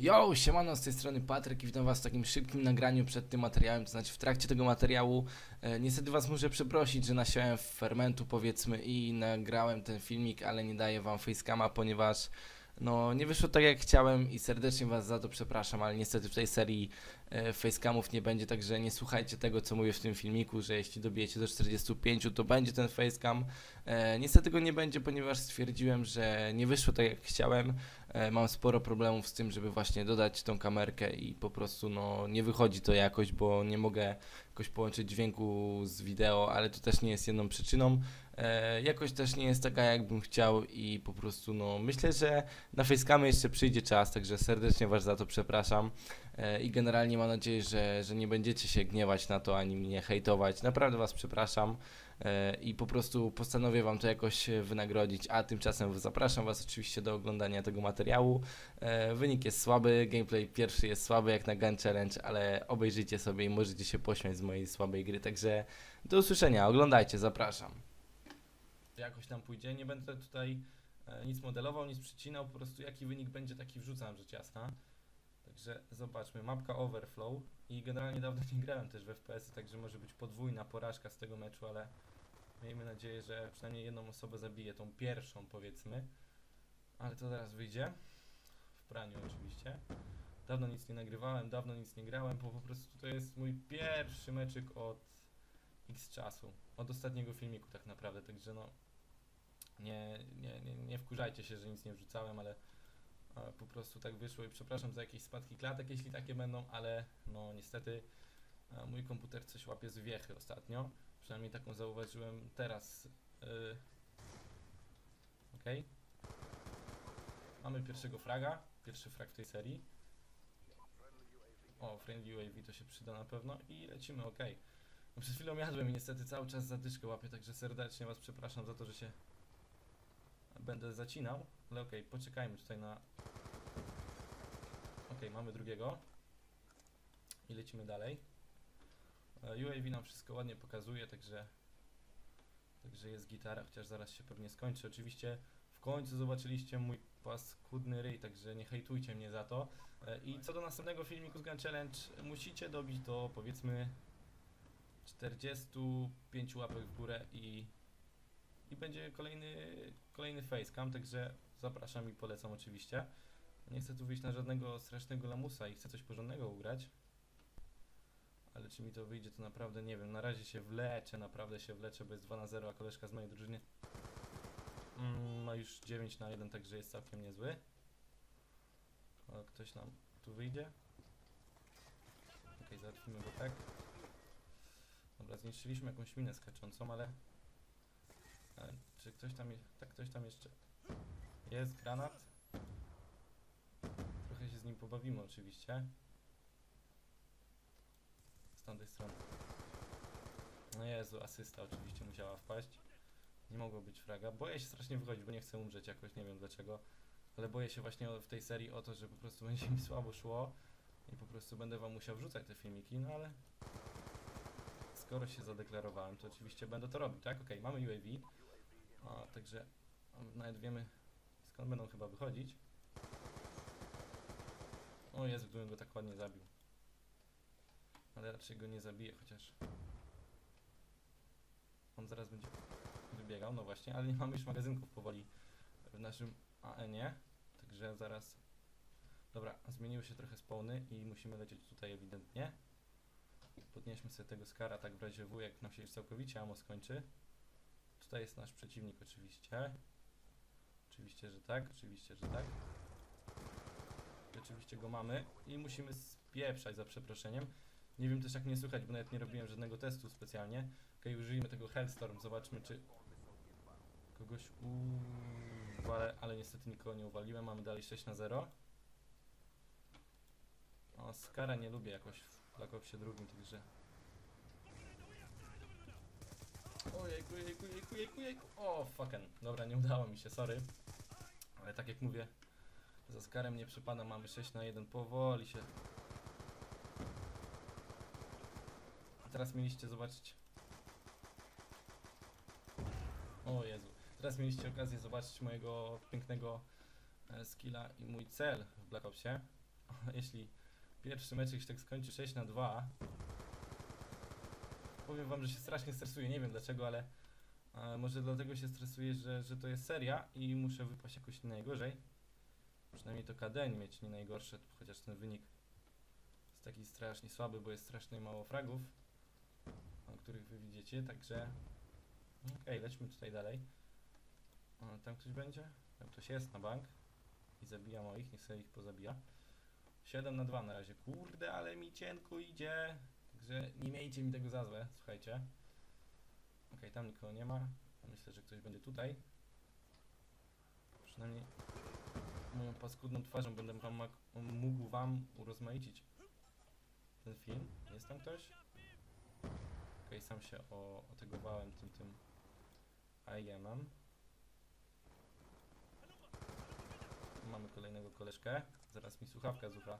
Yo, siemano, z tej strony Patryk i witam was w takim szybkim nagraniu przed tym materiałem, to znaczy w trakcie tego materiału. E, niestety was muszę przeprosić, że nasiałem fermentu powiedzmy i nagrałem ten filmik, ale nie daję wam facecama, ponieważ no nie wyszło tak jak chciałem i serdecznie was za to przepraszam, ale niestety w tej serii e, facecamów nie będzie, także nie słuchajcie tego co mówię w tym filmiku, że jeśli dobijecie do 45 to będzie ten facecam. E, niestety go nie będzie, ponieważ stwierdziłem, że nie wyszło tak jak chciałem. E, mam sporo problemów z tym, żeby właśnie dodać tą kamerkę i po prostu no nie wychodzi to jakoś, bo nie mogę jakoś połączyć dźwięku z wideo, ale to też nie jest jedną przyczyną. E, jakość też nie jest taka jakbym chciał i po prostu no myślę, że na facecamy jeszcze przyjdzie czas, także serdecznie was za to przepraszam e, i generalnie mam nadzieję, że, że nie będziecie się gniewać na to ani mnie hejtować. Naprawdę was przepraszam i po prostu postanowię wam to jakoś e, wynagrodzić, a tymczasem zapraszam was oczywiście do oglądania tego materiału. E, wynik jest słaby, gameplay pierwszy jest słaby jak na Gun Challenge, ale obejrzyjcie sobie i możecie się pośmiać z mojej słabej gry, także do usłyszenia, oglądajcie, zapraszam. Jakoś tam pójdzie, nie będę tutaj e, nic modelował, nic przycinał, po prostu jaki wynik będzie, taki wrzucam rzecz jasna. Także zobaczmy, mapka Overflow i generalnie dawno nie grałem też w FPS-y, także może być podwójna porażka z tego meczu, ale miejmy nadzieję, że przynajmniej jedną osobę zabiję, tą pierwszą powiedzmy. Ale to zaraz wyjdzie. W praniu oczywiście. Dawno nic nie nagrywałem, dawno nic nie grałem, bo po prostu to jest mój pierwszy meczyk od x czasu. Od ostatniego filmiku tak naprawdę, także no nie, nie, nie, nie wkurzajcie się, że nic nie wrzucałem, ale po prostu tak wyszło i przepraszam za jakieś spadki klatek, jeśli takie będą, ale no niestety mój komputer coś łapie z wiechy ostatnio. Przynajmniej taką zauważyłem teraz. Yy. Okej. Mamy pierwszego fraga, pierwszy frag w tej serii. O, friendly UAV to się przyda na pewno i lecimy, okej. No przed chwilą jadłem i niestety cały czas zadyszkę łapię, także serdecznie was przepraszam za to, że się będę zacinał, ale okej, poczekajmy tutaj na... Okej, mamy drugiego i lecimy dalej. E, UAV nam wszystko ładnie pokazuje, także także jest gitara, chociaż zaraz się pewnie skończy. Oczywiście w końcu zobaczyliście mój paskudny ryj, także nie hejtujcie mnie za to. E, I co do następnego filmiku z Gun Challenge, musicie dobić do powiedzmy 45 łapek w górę i, i będzie kolejny, kolejny facecam, także zapraszam i polecam oczywiście. Nie chcę tu wyjść na żadnego strasznego lamusa i chcę coś porządnego ugrać. Ale czy mi to wyjdzie, to naprawdę nie wiem. Na razie się wleczę, naprawdę się wleczę, bo jest 2 na 0, a koleżka z mojej drużyny mm, ma już 9 na 1, także jest całkiem niezły. O, ktoś nam tu wyjdzie. Okej, załatwimy go tak. Dobra, zniszczyliśmy jakąś minę skaczącą, ale... E, czy ktoś tam... Je... Tak, ktoś tam jeszcze... Jest granat. Trochę się z nim pobawimy oczywiście. Z tamtej strony. No Jezu, asysta oczywiście musiała wpaść. Nie mogło być fraga. Boję się strasznie wychodzić, bo nie chcę umrzeć jakoś, nie wiem dlaczego. Ale boję się właśnie w tej serii o to, że po prostu będzie mi słabo szło. I po prostu będę wam musiał wrzucać te filmiki, no ale... Skoro się zadeklarowałem, to oczywiście będę to robił, tak? Okej, mamy UAV. A, także nawet wiemy skąd będą chyba wychodzić. O Jezu, gdybym go tak ładnie zabił. Ale raczej go nie zabiję, chociaż... On zaraz będzie wybiegał, no właśnie, ale nie mamy już magazynków powoli w naszym AN-ie. Także zaraz... Dobra, zmieniły się trochę spawny i musimy lecieć tutaj ewidentnie. Podnieśmy sobie tego skara tak w razie W, jak nam się już całkowicie ammo skończy. Tutaj jest nasz przeciwnik oczywiście. Oczywiście, że tak, oczywiście, że tak. Oczywiście go mamy i musimy spieprzać za przeproszeniem. Nie wiem też jak mnie słychać, bo nawet nie robiłem żadnego testu specjalnie. Okej, użyjmy tego Hellstorm, zobaczmy czy kogoś uuu, ale, niestety nikogo nie uwaliłem, mamy dalej 6 na 0. O, Skara nie lubię jakoś w Black Opsie drugim, także... Ojejku, jejku, jejku, jejku, jejku. O, fucking. Dobra, nie udało mi się, sorry. Ale tak jak mówię, za Skarem nie przypada, mamy 6 na 1, powoli się... A teraz mieliście zobaczyć... O Jezu. Teraz mieliście okazję zobaczyć mojego pięknego e, skilla i mój cel w Black Opsie. jeśli pierwszy meczek się tak skończy 6 na 2, powiem wam, że się strasznie stresuję, nie wiem dlaczego, ale e, może dlatego się stresuję, że, że to jest seria i muszę wypaść jakoś najgorzej. Przynajmniej to KD nie mieć nie najgorsze, chociaż ten wynik jest taki strasznie słaby, bo jest strasznie mało fragów, których wy widzicie, także okej, lećmy tutaj dalej. O, tam ktoś będzie? Tam ktoś jest na bank i zabija moich, niech sobie ich pozabija. 7 na 2 na razie. Kurde, ale mi cienko idzie. Także nie miejcie mi tego za złe, słuchajcie. Okej, tam nikogo nie ma. Myślę, że ktoś będzie tutaj. Przynajmniej moją paskudną twarzą będę mógł wam urozmaicić ten film. Jest tam ktoś? Okej, sam się o, otegowałem tym tym IM-em. Mamy kolejnego koleżkę. Zaraz mi słuchawka z ucha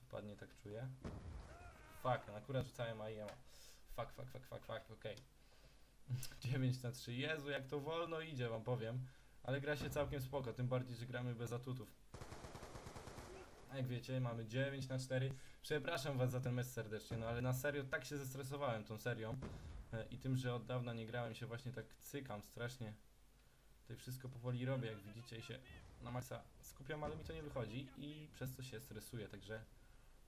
wypadnie, tak czuję. Fuck, akurat rzucałem IM. Fuck, fuck, fuck, fuck, fuck, okej. 9 na 3. Jezu, jak to wolno idzie, wam powiem. Ale gra się całkiem spoko, tym bardziej, że gramy bez atutów. A Jak wiecie, mamy 9 na 4. Przepraszam was za ten mecz serdecznie, no ale na serio tak się zestresowałem tą serią. E, I tym, że od dawna nie grałem się właśnie tak cykam strasznie. Tutaj wszystko powoli robię, jak widzicie i się na maksa skupiam, ale mi to nie wychodzi i przez to się stresuję, także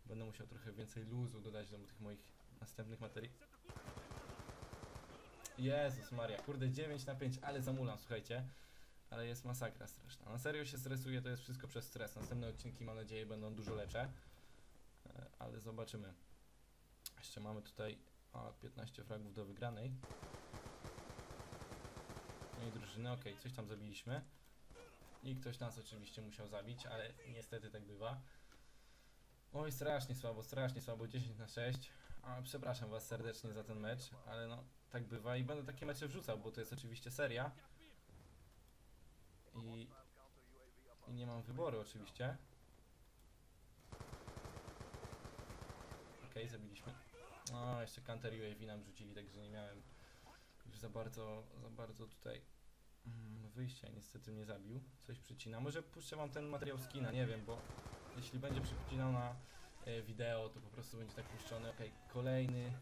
będę musiał trochę więcej luzu dodać do tych moich następnych materii. Jezus Maria, kurde 9 na 5, ale zamulam, słuchajcie. Ale jest masakra straszna. Na serio się stresuję, to jest wszystko przez stres. Następne odcinki mam nadzieję będą dużo lepsze. E, Ale zobaczymy. Jeszcze mamy tutaj a, 15 fragów do wygranej. No i drużyny, okej, coś tam zabiliśmy. I ktoś nas oczywiście musiał zabić, ale niestety tak bywa. Oj, strasznie słabo, strasznie słabo, 10 na 6. A, przepraszam was serdecznie za ten mecz, ale no, tak bywa i będę takie mecze wrzucał, bo to jest oczywiście seria. I, i nie mam wyboru oczywiście. Okej, zabiliśmy. No, jeszcze counter UAV nam rzucili, także nie miałem już za bardzo, za bardzo tutaj mm, wyjścia. Niestety mnie zabił. Coś przycina. Może puszczę wam ten materiał z kina, nie wiem, bo jeśli będzie przycinał na e, wideo, to po prostu będzie tak puszczony. Okej, kolejny,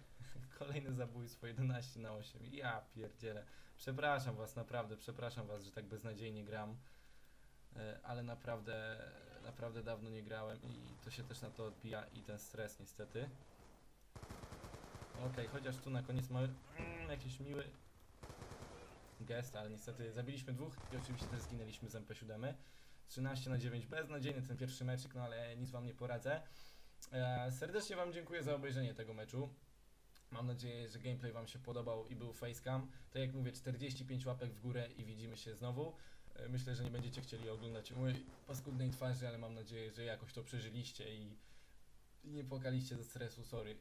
kolejne zabójstwo 11 na 8. Ja pierdzielę. Przepraszam was, naprawdę, przepraszam was, że tak beznadziejnie gram. E, Ale naprawdę, naprawdę dawno nie grałem i to się też na to odbija i ten stres niestety. Okej, chociaż tu na koniec mamy jakiś miły gest, ale niestety zabiliśmy dwóch i oczywiście też zginęliśmy z MP7. 13 na 9, beznadziejny ten pierwszy meczek, no ale nic wam nie poradzę. E, serdecznie wam dziękuję za obejrzenie tego meczu. Mam nadzieję, że gameplay wam się podobał i był facecam. Tak jak mówię, 45 łapek w górę i widzimy się znowu. E, Myślę, że nie będziecie chcieli oglądać mojej paskudnej twarzy, ale mam nadzieję, że jakoś to przeżyliście i, nie płakaliście ze stresu, sorry.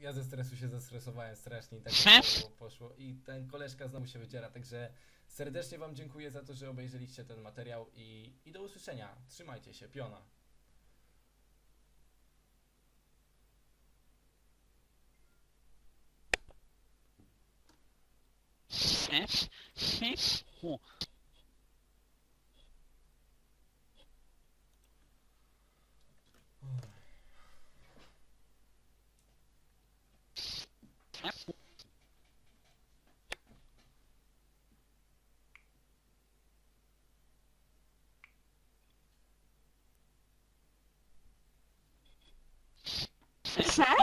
Ja ze stresu się zestresowałem strasznie i tak poszło, poszło. I ten koleżka znowu się wydziera, także serdecznie wam dziękuję za to, że obejrzeliście ten materiał i, i do usłyszenia. Trzymajcie się, piona. Co?